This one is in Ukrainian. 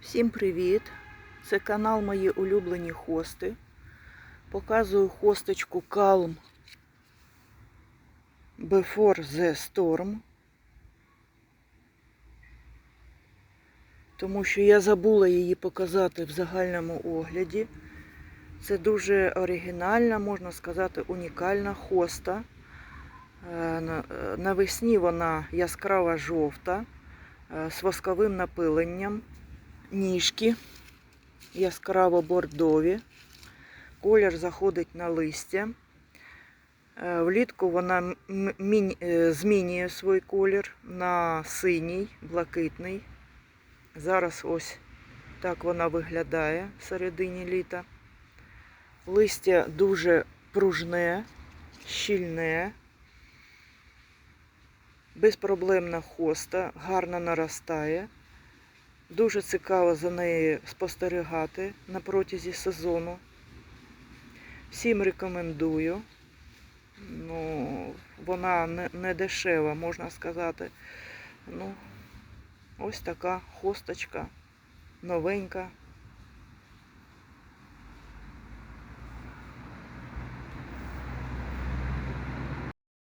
Всім привіт! Це канал Мої улюблені хости. Показую хосточку Calm Before the Storm. Тому що я забула її показати в загальному огляді. Це дуже оригінальна, можна сказати, унікальна хоста. Е, на- Навесні вона яскрава жовта е, з восковим напиленням ніжки яскраво бордові. Колір заходить на листя. Е, Влітку вона е, змінює свій колір на синій, блакитний. Зараз ось так вона виглядає в середині літа. Листя дуже пружне, щільне, безпроблемна хоста, гарно наростає. Дуже цікаво за нею спостерігати на протязі сезону. Всім рекомендую. Ну, вона не, не дешева, можна сказати. Ну, ось така хосточка, новенька,